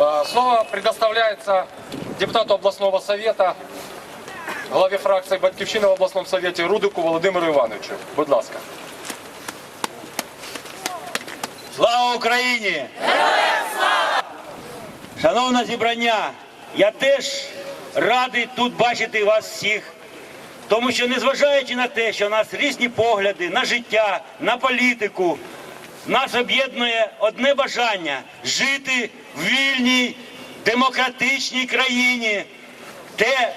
Э, Слово предоставляется депутату областного совета, главі фракції Батьківщини в обласному совєті Рудику Володимиру Івановичу. Будь ласка. Слава Україні! Шановне зібрання, я теж радий тут бачити вас всіх, тому що незважаючи на те, що у нас різні погляди на життя, на політику, нас об'єднує одне бажання жити вільній, демократичній країні, де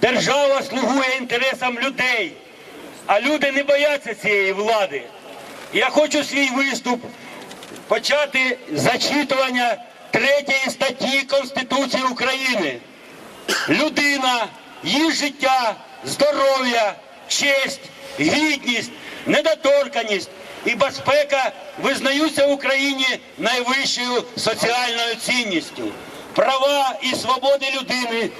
держава слугує інтересам людей, а люди не бояться цієї влади. Я хочу свій виступ почати зачитування третьої статті Конституції України. Людина, її життя, здоров'я, честь, гідність, недоторканість і безпека визнаються в Україні найвищою соціальною цінністю. Права і свободи людини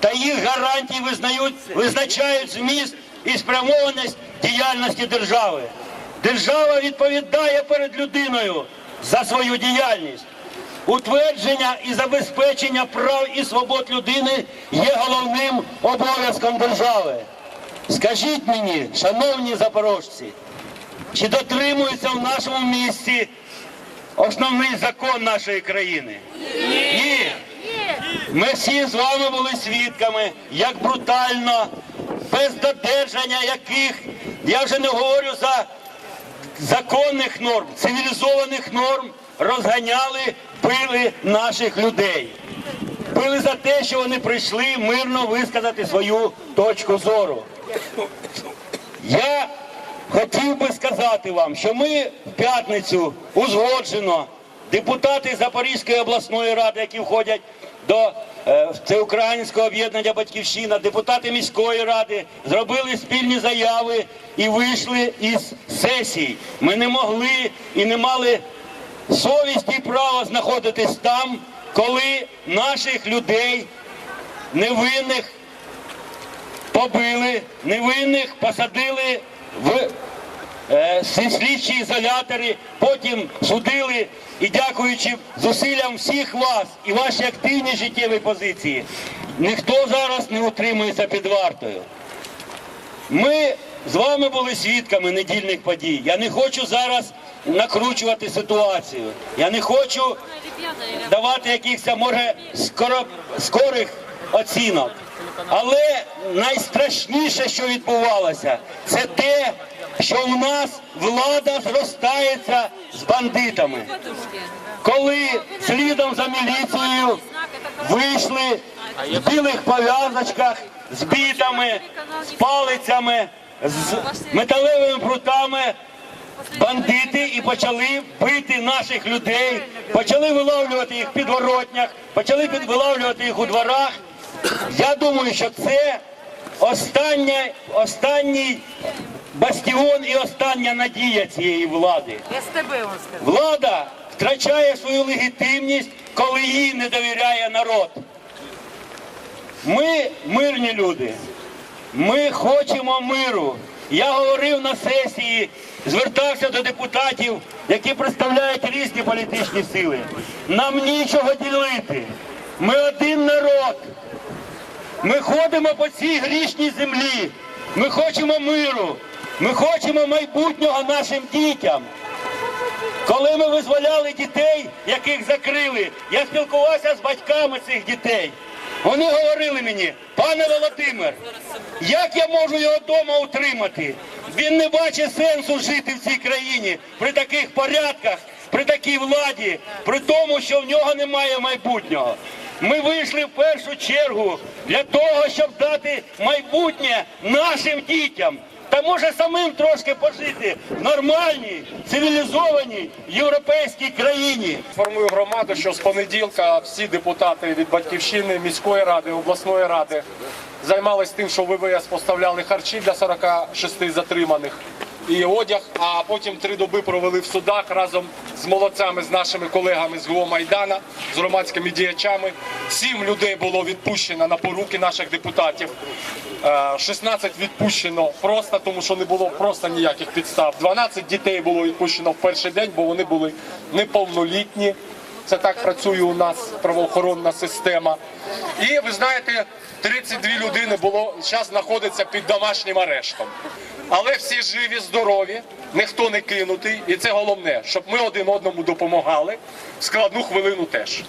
та їх гарантії визнають, визначають зміст і спрямованість діяльності держави. Держава відповідає перед людиною за свою діяльність. Утвердження і забезпечення прав і свобод людини є головним обов'язком держави. Скажіть мені, шановні запорожці, чи дотримується в нашому місті основний закон нашої країни? Ні. Ми всі з вами були свідками, як брутально, без додержання яких, я вже не говорю за законних норм, цивілізованих норм розганяли, били наших людей. Били за те, що вони прийшли мирно висказати свою точку зору. Я хотів би сказати вам, що ми в п'ятницю узгоджено депутати Запорізької обласної ради, які входять до е, Всеукраїнського об'єднання Батьківщина, депутати міської ради зробили спільні заяви і вийшли із сесії. Ми не могли і не мали совісті і права знаходитись там, коли наших людей невинних побили, невинних посадили в е, слідчі ізолятори, потім судили. І дякуючи зусиллям всіх вас і вашій активній життєвій позиції, ніхто зараз не утримується під вартою. Ми з вами були свідками недільних подій. Я не хочу зараз накручувати ситуацію. Я не хочу давати якихось, може, скоро, скорих оцінок. Але найстрашніше, що відбувалося, це те, що в нас влада зростається з бандитами. Коли слідом за міліцією вийшли в білих пов'язочках, з бітами, з палицями, з металевими прутами, бандити і почали бити наших людей, почали виловлювати їх в підворотнях, почали виловлювати їх у дворах. Я думаю, що це остання, останній бастіон і остання надія цієї влади. Влада втрачає свою легітимність, коли їй не довіряє народ. Ми мирні люди. Ми хочемо миру. Я говорив на сесії, звертався до депутатів, які представляють різні політичні сили. Нам нічого ділити. Ми один народ. Ми ходимо по цій грішній землі. Ми хочемо миру. Ми хочемо майбутнього нашим дітям. Коли ми визволяли дітей, яких закрили, я спілкувався з батьками цих дітей. Вони говорили мені, пане Володимир, як я можу його вдома утримати? Він не бачить сенсу жити в цій країні при таких порядках, при такій владі, при тому, що в нього немає майбутнього. Ми вийшли в першу чергу для того, щоб дати майбутнє нашим дітям. Та може самим трошки пожити в нормальній, цивілізованій європейській країні. Формую громаду, що з понеділка всі депутати від Батьківщини, міської ради, обласної ради займалися тим, що ВВС поставляли харчі для 46 затриманих і одяг, а потім три доби провели в судах разом з молодцями, з нашими колегами з ГО Майдана, з громадськими діячами. Сім людей було відпущено на поруки наших депутатів. Е, 16 відпущено просто, тому що не було просто ніяких підстав. 12 дітей було відпущено в перший день, бо вони були неповнолітні. Це так працює у нас правоохоронна система. І ви знаєте, 32 людини було зараз знаходиться під домашнім арештом. Але всі живі, здорові, ніхто не кинутий, і це головне, щоб ми один одному допомагали складну хвилину теж.